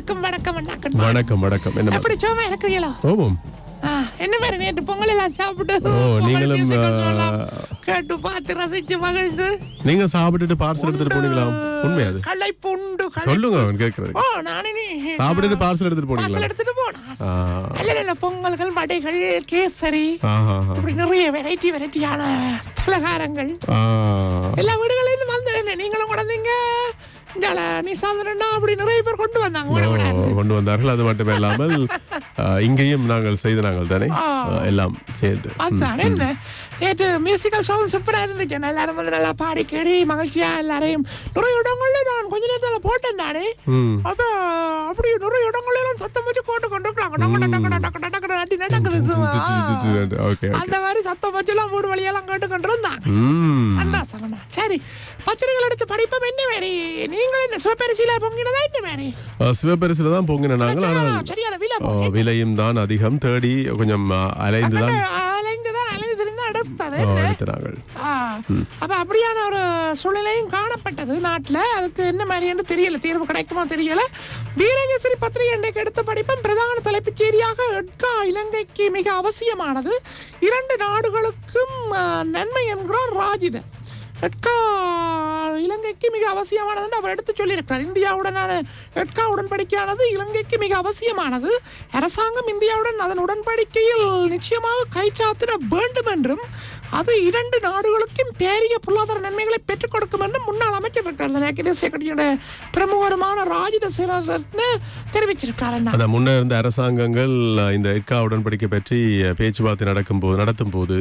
வணக்கம் வணக்கம் வணக்கம். வணக்கம் என்ன எப்படி சோமா இருக்கிறீங்களோ ஓமம் என்ன மாதிரி நேற்று பொங்கல் எல்லாம் சாப்பிட்டு நீங்களும், கேட்டு பார்த்து ரசிச்சு மகிழ்ந்து. நீங்க சாப்பிட்டுட்டு பார்சல் எடுத்துட்டு போனீங்களா? உண்மை அது? களை புண்டு களை சொல்லுங்க அவன் கேக்குறது ஓ நானே சாப்பிட்டுட்டு பார்சல் எடுத்துட்டு போனீங்களா? எடுத்துட்டு போனா? ஆ, நல்ல நல்ல பொங்கல்கள் வடைகள் கேசரி. இப்படி நிறைய வெரைட்டி வெரைட்டியான பலகாரங்கள். எல்லா வீடுகளிலும் வந்து நீங்களும் கொண்டீங்க கொண்டு வந்தார்கள் அது மட்டும் இல்லாமல் இங்கேயும் நாங்கள் செய்த நாங்கள் தானே எல்லாம் சேர்ந்து நேற்று மியூசிக்கல் சாங் சூப்பரா இருந்துச்சு. எல்லாரும் வந்து நல்லா பாடி கேடி மகிழ்ச்சியா எல்லாரையும். நிறைய நான் கொஞ்ச நேரத்துல போட்டேன் தானே. அப்ப அப்படி நிறைய இடங்கள்ல எல்லாம் சத்தம் வச்சு போட்டு கொண்டு இருக்காங்க டக்கு டக்கு டக்கு டக்கு டக்கு அடி நடக்குது சும்மா. ஓகே ஓகே அந்த மாதிரி சத்தம் வச்சு எல்லாம் வீடு வழியெல்லாம் கேட்டு கொண்டு இருந்தாங்க ம் சந்தோஷம் அண்ணா. சரி பத்திரிகைகள் எடுத்து படிப்போம் என்ன வேறி நீங்கள் என்ன சிவபரிசியில பொங்கினதா என்ன வேறி சிவபரிசில தான் பொங்கின நாங்கள் ஆனால் விலையும் தான் அதிகம் தேடி கொஞ்சம் அலைந்து தான் எடுத்தது ஆ, என்ன? எடுத்த நாங்கள் ஆ, அப்ப அப்படியான ஒரு சூழ்நிலையும் காணப்பட்டது நாட்டுல. அதுக்கு என்ன மாதிரி என்று தெரியல. தீர்வு கிடைக்குமோ தெரியல. வீரகேசரி பத்திரிகை இன்றைக்கு எடுத்த படிப்பும் பிரதான தலைப்புச் செய்தியாக எட்கா இலங்கைக்கு மிக அவசியமானது. இரண்டு நாடுகளுக்கும் நன்மை என்கிறார் ராஜித எட்கா இலங்கைக்கு மிக அவசியமானதுன்னு அவர் எடுத்து சொல்லியிருக்கிறார். இந்தியாவுடனான எட்கா உடன்படிக்கையானது இலங்கைக்கு மிக அவசியமானது. அரசாங்கம் இந்தியாவுடன் அதன் உடன்படிக்கையில் நிச்சயமாக கைச்சாத்திட வேண்டும் என்றும் அது இரண்டு நாடுகளுக்கும் பேரிய பொருளாதார நன்மைகளை பெற்றுக் கொடுக்கும் என்று முன்னாள் அமைச்சர் நேக்கிய தேசிய கட்சியோட பிரமுகருமான ராஜித சேனாரத்ன தெரிவிச்சிருக்காரு. அந்த முன்ன இருந்த அரசாங்கங்கள் இந்த இட்கா உடன்படிக்கை பற்றி பேச்சுவார்த்தை நடக்கும் போது நடத்தும் போது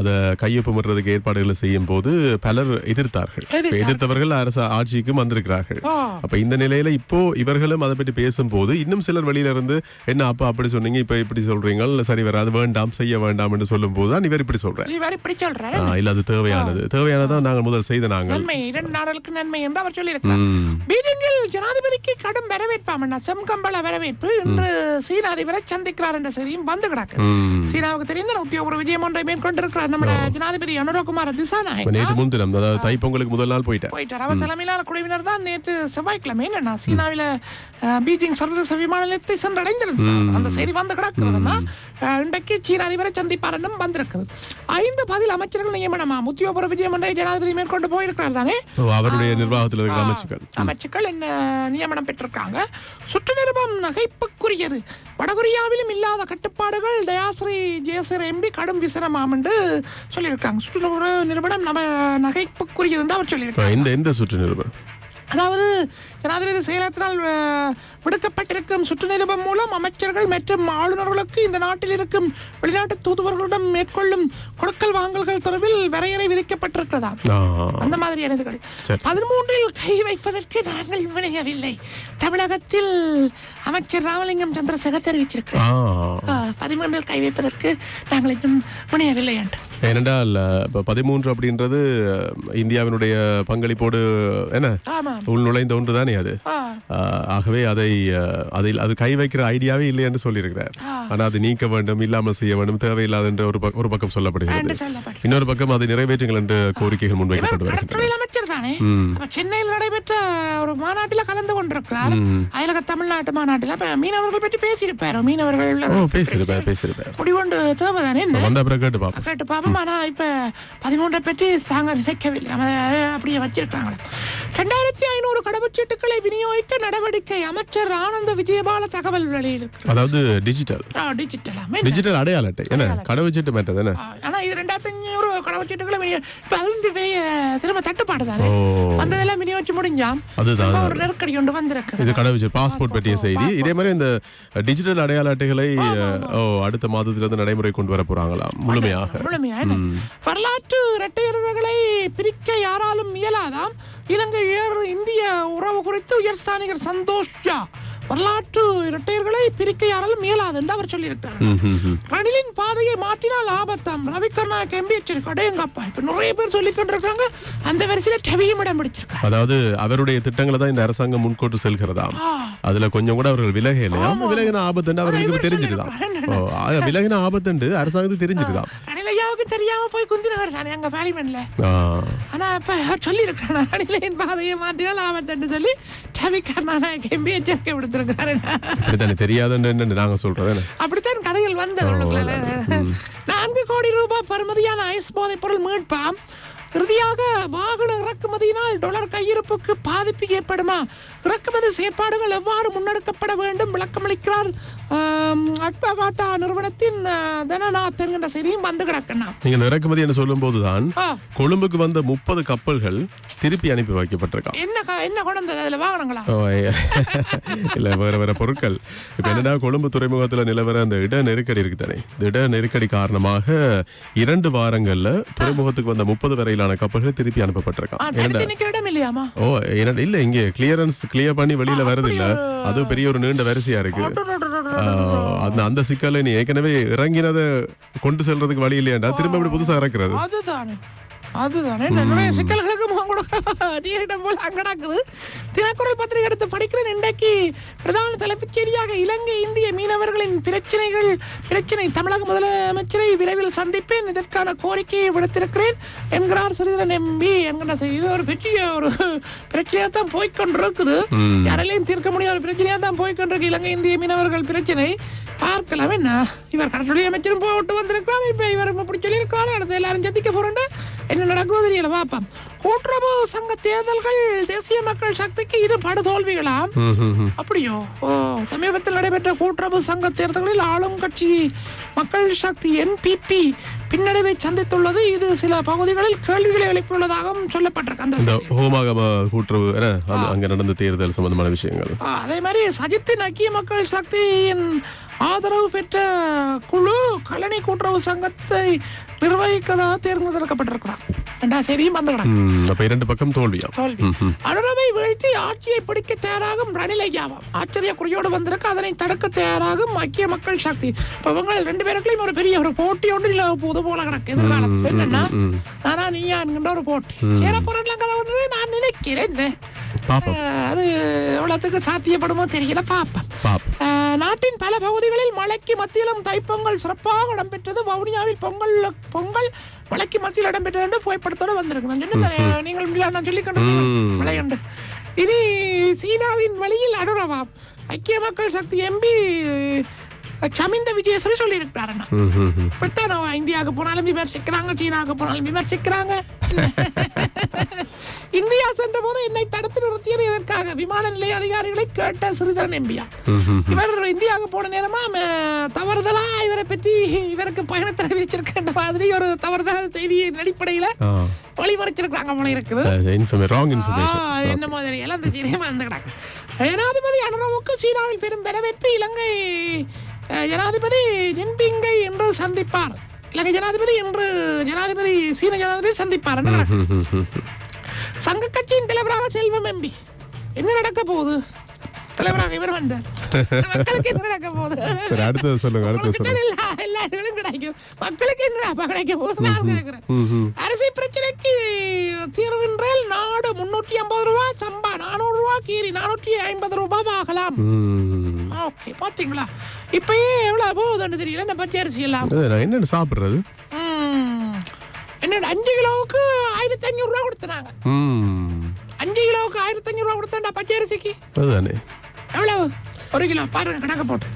அதை கையொப்பமிடுறதுக்கு ஏற்பாடுகளை செய்யும் போது பலர் எதிர்த்தார்கள். எதிர்த்தவர்கள் அரசு ஆட்சிக்கும் வந்திருக்கிறார்கள். அப்ப இந்த நிலையில இப்போ இவர்களும் அதை பற்றி பேசும்போது இன்னும் சிலர் வெளியில இருந்து என்ன அப்பா அப்படி சொன்னீங்க இப்ப இப்படி சொல்றீங்க? சரி வராது வேண்டாம் செய்ய வேண்டாம் என்று சொல்லும் போது தான் இவர் இப்படி சொல்றார் சொல்றாரு இல்ல அது தேவையானது. தேவையானதான் நாங்கள் முதல் செய்த நாங்கள். நன்மை இரண்டு நாடுகளுக்கு நன்மை என்று அவர் சொல்லியிருக்கிறார். பீஜிங்கில் ஜனாதிபதிக்கு கடும் வரவேற்பாம் செம்கம்பள வரவேற்பு. இன்று சீன அதிபரை சந்திக்கிறார் என்ற செய்தியும் வந்து கிடக்கு. சீனாவுக்கு தெரிந்த உத்தியோக விஜயம் ஒன்றை மேற்கொண்டிருக்கிறார். நம்ம ஜனாதிபதி அனுரகுமார் திசாநாயக். நேற்று முன்தினம் அதாவது தைப்பொங்கலுக்கு முதல் நாள் போயிட்டேன் போயிட்டார். அவர் தலைமையிலான குழுவினர் தான் நேற்று செவ்வாய்க்கிழமை என்ன சீனாவில பீஜிங் சர்வதேச விமான நிலையத்தை சென்றடைந்திருந்தது அந்த செய்தி வந்து கிடக்கிறதுனா அஹ், இன்றைக்கு சீன அதிபரை சந்திப்பார் என்றும் வந்திருக்குது. ஐந்து பதில் அமைச்சர்கள் நியமனமா உத்தியோகபூர்வ விஜயம் ஒன்றை ஜனாதிபதி மேற்கொண்டு போயிருக்கிறார் தானே அவருடைய நிர்வாகத்தில் இருக்கிற அமைச்சுக்கள். அமைச்சுக்கள் என்ன நியமனம் பெற்றிருக்காங்க? சுற்று நிருபம் நகைப்புக்குரியது. வடகொரியாவிலும் இல்லாத கட்டுப்பாடுகள் தயாஸ்ரீ ஜெயசர் எம்பி கடும் விசனமாம் என்று சொல்லியிருக்காங்க. சுற்று நிருப- நிறுவனம் நம்ம நகைப்புக்குரியது என்று அவர் சொல்லியிருக்காங்க. இந்த எந்த சுற்று நிருபம் அதாவது ஜனாதிபதி செயலகத்தினால் அஹ், விடுக்கப்பட்டிருக்கும் சுற்று நிருபம் மூலம் அமைச்சர்கள் மற்றும் ஆளுநர்களுக்கு இந்த நாட்டில் இருக்கும் வெளிநாட்டு தூதுவர்களிடம் மேற்கொள்ளும் கொடுக்கல் வாங்கல்கள் தொடர்பில் வரையறை விதிக்கப்பட்டிருக்கிறதாம் ஆ, அந்த மாதிரியான இதுகள். பதிமூன்றில் கை வைப்பதற்கு நாங்கள் முனையவில்லை தமிழகத்தில் அமைச்சர் ராமலிங்கம் சந்திரசேகர் தெரிவிச்சிருக்கிறார். பதிமூன்றில் கை வைப்பதற்கு நாங்கள் இன்னும் முனையவில்லை என்று. ஏனென்றால் இப்ப பதிமூன்று அப்படின்றது இந்தியாவினுடைய பங்களிப்போடு என்ன? உள் நுழைந்த ஒன்று தானே அது ஆகவே அதை அதில் அது கை வைக்கிற ஐடியாவே இல்லை என்று சொல்லியிருக்கிறார். ஆனா அது நீக்க வேண்டும் இல்லாமல் செய்ய வேண்டும் தேவையில்லாத என்று ஒரு ஒரு பக்கம் சொல்லப்படுகிறது. இன்னொரு பக்கம் அதை நிறைவேற்றுங்கள் என்று கோரிக்கைகள் முன்வைக்கப்பட்டு வருகின்றன. சென்னையில் நடைபெற்ற ஒரு மாநாட்டில் கலந்து கொண்டிருக்கிறார். அயலக தமிழ்நாட்டு மாநாட்டில். அப்ப மீனவர்கள் பற்றி பேசியிருப்பார். மீனவர்கள் ஓ பேசியிருப்பேன் பேசியிருப்பேன் முடிவொண்டு தேவைதானே என்ன? கேட்டு பார்ப்போம் கேட்டு பாப்போம். ஆனா இப்ப பதிமூன்றை பற்றி தாங்க நினைக்கவில்லை. அப்படியே வச்சிருக்காங்களே ரெண்டாயிரத்தி ஐநூறு கடவுச்சீட்டுகளை விநியோகிக்க நடவடிக்கை அமைச்சர் ஆனந்த விஜயபால தகவல் வெளியிருக்கு அதாவது டிஜிட்டல் டிஜிட்டலாமே டிஜிட்டல் அடையாள அட்டை. என்ன? கடவுச்சீட்டு மேட்டது என்ன? ஆனா இது ரெண்டாயிரத்தி ஐநூறு கடவுச்சீட்டுகளை விநியோ இப்ப அது வந்து பெரிய திரும்ப தட்டுப்பாடு தானே வந்ததெல்லாம் விநியோகிச்சு முடிஞ்சாம். அதுதான், ஒரு நெருக்கடி கொண்டு வந்திருக்கு இது கடவுச்சீட்டு பாஸ்போர்ட் பற்றிய செய்தி. இதே மாதிரி இந்த டிஜிட்டல் அடையாள அட்டைகளை ஓ அடுத்த மாதத்திலிருந்து நடைமுறை கொண்டு வர போறாங்களாம் முழுமையாக. முழுமையா என்ன? வரலாற்று இரட்டையர்களை பிரிக்க யாராலும் இயலாதாம்? இலங்கை உயர் இந்திய உறவு குறித்து உயர் ஸ்தானிகர் சந்தோஷ் வரலாற்று இரட்டையர்களை பிரிக்க யாராலும் இயலாது என்று அவர் சொல்லியிருக்கிறார். ரணிலின் பாதையை மாற்றினால் ஆபத்தாம். ரவி கருணாக்கு எம்பி எச்சரிக்கை. அடேங்கப்பா இப்ப நிறைய பேர் சொல்லிக் கொண்டிருக்காங்க அந்த வரிசையில டெவியும் இடம் பிடிச்சிருக்காங்க அதாவது அவருடைய திட்டங்களை தான் இந்த அரசாங்கம் முன்கொண்டு செல்கிறதாம். அதுல கொஞ்சம் கூட அவர்கள் விலகலையா விலகின ஆபத்துண்டு அவர்களுக்கு ஆ, விலகின ஆபத்துண்டு அரசாங்கத்துக்கு ரணிலையாவுக்கு எனக்கு தெரியாம போய் குந்தினவர் தானே அங்க பார்லிமெண்ட்ல ஆ, ஆனா இப்ப அவர் சொல்லியிருக்கான் அணிலையின் பாதையை மாற்றினால் ஆபத்துன்னு சொல்லி டவிக்கார் நானாயக் எம்பி எச்சரிக்கை விடுத்திருக்காரு தெரியாதுன்னு நாங்க சொல்றது என்ன? அப்படித்தான் கதைகள் வந்தது. நான்கு கோடி ரூபாய் பருமதியான ஐஸ் போதைப் பொருள் மீட்பாம் இறுதியாக வாகன இறக்குமதியினால் டொலர் கையிருப்புக்கு பாதிப்பு ஏற்படுமா? இறக்குமதி செயற்பாடுகள் எவ்வாறு முன்னெடுக்கப்பட வேண்டும்? விளக்கமளிக்கிறார் ஆம், அட்வகாட்டா நிறுவனத்தின் தனநாத் என்கின்ற செய்தியும் வந்து கிடக்குண்ணா நீங்க இந்த இறக்குமதி என்று சொல்லும் போதுதான் கொழும்புக்கு வந்த முப்பது கப்பல்கள் திருப்பி அனுப்பி வைக்கப்பட்டிருக்கான் என்ன என்ன வந்தது? அதுல வாகனங்களா. இல்ல வேற வேற பொருட்கள். இப்ப என்னன்னா கொழும்பு துறைமுகத்துல நிலவர அந்த இட நெருக்கடி இருக்கு தானே? இந்த இட நெருக்கடி காரணமாக இரண்டு வாரங்கள்ல துறைமுகத்துக்கு வந்த முப்பது வரையிலான கப்பல்கள் திருப்பி அனுப்பப்பட்டிருக்கான். ஓ இல்ல இங்க கிளியரன்ஸ் கிளியர் பண்ணி வெளியில வருது இல்ல அது பெரிய ஒரு நீண்ட வரிசையா இருக்கு. அந்த அந்த சிக்கலை நீ ஏற்கனவே இறங்கினதை கொண்டு செல்றதுக்கு வழி இல்லையாண்டா திரும்ப இப்படி புதுசா இறக்குறது அதுதானே அதுதானே சிக்கல்களுக்கு கொடுக்க நீரிடம் போல அங்கடாக்குது. தினக்குரல் பத்திரிகை எடுத்து படிக்கிறேன். இன்றைக்கு பிரதான தலைப்புச் செய்தியாக இலங்கை இந்திய மீனவர்களின் பிரச்சனைகள் பிரச்சனை தமிழக முதலமைச்சரை விரைவில் சந்திப்பேன். இதற்கான கோரிக்கையை விடுத்திருக்கிறேன் என்கிறார் சிறிதரன் எம்பி என்கிற இது ஒரு பெரிய ஒரு பிரச்சனையா தான் போய்க்கொண்டிருக்குது. யாராலையும் தீர்க்க முடியாத ஒரு பிரச்சனையா தான் போய்க்கொண்டிருக்கு இலங்கை இந்திய மீனவர்கள் பிரச்சனை. பார்க்கலாம் என்ன? இவர் கடற்கொலை அமைச்சரும் போட்டு வந்திருக்கிறார். இப்ப இவர் இப்படி சொல்லியிருக்காரு அடுத்து எல்லாரும் சந்திக்க போறேன் என்ன நடக்குதோ தெரியல பாப்போம் கூட்டுறவு சங்க தேர்தல்கள் தேசிய மக்கள் சக்திக்கு இரு படுதோல்விகளாம். அப்படியோ? ஓ சமீபத்தில் நடைபெற்ற கூட்டுறவு சங்க தேர்தல்களில் ஆளும் கட்சி மக்கள் சக்தி என்பிபி பின்னடைவை சந்தித்துள்ளது. இது சில பகுதிகளில் கேள்விகளை எழுப்பியுள்ளதாகவும் சொல்லப்பட்டிருக்கு அந்த ஹோமாகம கூட்டுறவு அங்க நடந்த தேர்தல் சம்பந்தமான விஷயங்கள். அதே மாதிரி சஜித்தின் ஐக்கிய மக்கள் சக்தியின் ஆதரவு பெற்ற குழு கழனி கூட்டுறவு சங்கத்தை நிர்வகிக்கதாக தேர்ந்தெடுக்கப்பட்டிருக்கிறார். ரெண்டா சரியும் வந்து இரண்டு பக்கம் தோல்வியா? தோல்வி. அனுரவை வீழ்த்தி ஆட்சியை பிடிக்க தயாராகும் ரணில் ஐயாவாம் ஆச்சரிய குறியோடு வந்திருக்கு அதனை தடுக்க தயாராகும் ஐக்கிய மக்கள் சக்தி. இப்ப இவங்க ரெண்டு பேருக்குள்ளயும் ஒரு பெரிய ஒரு போட்டி ஒன்று இல்ல போது போல கிடக்கு. எதிர்காலத்தில். என்னன்னா நானா நீயா என்கின்ற ஒரு போட்டி. சேர பொருள் கதை வந்தது நான் நினைக்கிறேன். அது எவ்வளவுக்கு சாத்தியப்படுமோ தெரியல அஹ், நாட்டின் பல பகுதிகளில் மழைக்கு மத்தியிலும் தைப்பொங்கல் சிறப்பாக இடம்பெற்றது. வவுனியாவில் பொங்கல் பொங்கல் மழைக்கு மத்தியில் இடம்பெற்றது என்று புகைப்படத்தோடு வந்திருக்கு. நான் சொன்னேன், நீங்கள் நான் சொல்லி ம். மழை உண்டு இனி சீனாவின் வழியில் அனுரவாம் ஐக்கிய மக்கள் சக்தி எம்பி சமிந்த விஜயஸ்வரி சொல்லியிருக்கிறார் அவன் இந்தியாவுக்கு போனாலும் விமர்சிக்கிறாங்க சீனாவுக்கு போனாலும் விமர்சிக்கிறாங்க. இந்தியா சென்ற போது என்னை தடுத்து நிறுத்தியது எதற்காக? விமான நிலைய அதிகாரிகளை கேட்ட சிறிதரன் எம்பியா. இவர் இந்தியாவுக்கு போன நேரமா தவறுதலா இவரை பற்றி இவருக்கு பயணத்தை அறிவிச்சிருக்கின்ற மாதிரி ஒரு தவறுதலான செய்தியின் அடிப்படையில ஆ. வழிமறைச்சிருக்காங்க போல இருக்குது. என்ன மாதிரி எல்லாம் அந்த செய்தியை மறந்துக்கிறாங்க ஜனாதிபதி அனுரவுக்கு சீனாவில் பெரும் வரவேற்பு இலங்கை ஜனாதிபதி ஜின்பிங்கை இன்று சந்திப்பார். இலங்கை ஜனாதிபதி இன்று ஜனாதிபதி சீன ஜனாதிபதி சந்திப்பார். சங்க கட்சியின் தலைவராக செல்வம் எம்பி. என்ன நடக்க போகுது? தலைவராக இவர் வந்த. மக்களுக்கு என்ன நடக்க போகுது? அடுத்தது சொல்லுங்க அடுத்தது சொல்லுங்க. தான் எல்லா எல்லா இடங்களும் கிடைக்கும். மக்களுக்கு என்ன கிடைக்க போகுது? நான் கேட்கிறேன். அரசு பிரச்சனைக்கு தீர்வின்றால் நாடு முன்னூற்றி ஐம்பது ரூபா சம்பா நானூறு ரூபா கீரி நானூற்றி ஐம்பது ரூபாய் ஆகலாம். ஓகே பாத்தீங்களா? இப்பயே எவ்வளவு போகுதுன்னு தெரியல. இந்த பச்சை அரிசி எல்லாம்? என்னென்ன சாப்பிடுறது. என்ன அஞ்சு கிலோவுக்கு ஆயிரத்தி அஞ்சூறு ரூபா கொடுத்துனாங்க. அஞ்சு கிலோவுக்கு ஆயிரத்தி அஞ்சூறு ரூபா கொடுத்தாண்டா பச்சை அரிசிக்கு. அதுதானே. எவ்வளவு? ஒரு கிலோ. பாருங்க கணக்கு போட்டு.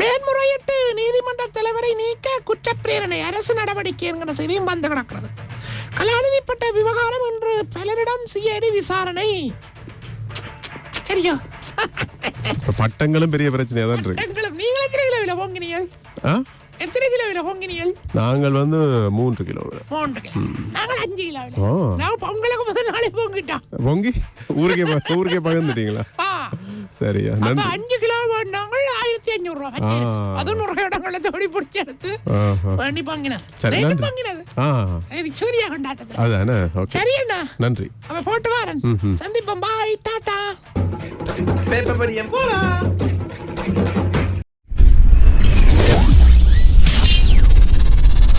மேன்முறையீட்டு நீதிமன்ற தலைவரை நீக்க குற்றப்பிரேரணை அரசு நடவடிக்கை என்கிற செய்தியும் வந்து கிடக்கிறது. கலாநிதிப்பட்ட விவகாரம் என்று பலரிடம் சிஐடி விசாரணை. சரியா? பட்டங்களும் பெரிய பிரச்சனையா தான் இருக்கு. நீங்கள் எத்தனை கிலோவில் பொங்கினியல் ஆ? எத்தனை கிலோவில் பொங்கினியல் நாங்கள் வந்து மூன்று கிலோ மூன்று கிலோ. நாங்கள் அஞ்சு ஓ நான் பொங்கலுக்கு முதல் நாளே பொங்கிட்டோம். பொங்கி? ஊருக்கே ஊருக்கே பகிர்ந்துட்டீங்களா? சரியா அப்ப நன்றி. அஞ்சு கிலோ நாங்கள் ஆயிரத்தி அஞ்சூறு ரூபா. அதுவும் நூறு இடங்களை தேடி பிடிச்சி எடுத்து. வேண்டி பொங்கினது சரி. பொங்கினது இது சூர்யா கொண்டாட்டது அதானே? ஓகே. சரி அண்ணா. நன்றி. அவ போட்டு வாரன். சந்திப்போம். பாய் Pepe Maria Empora!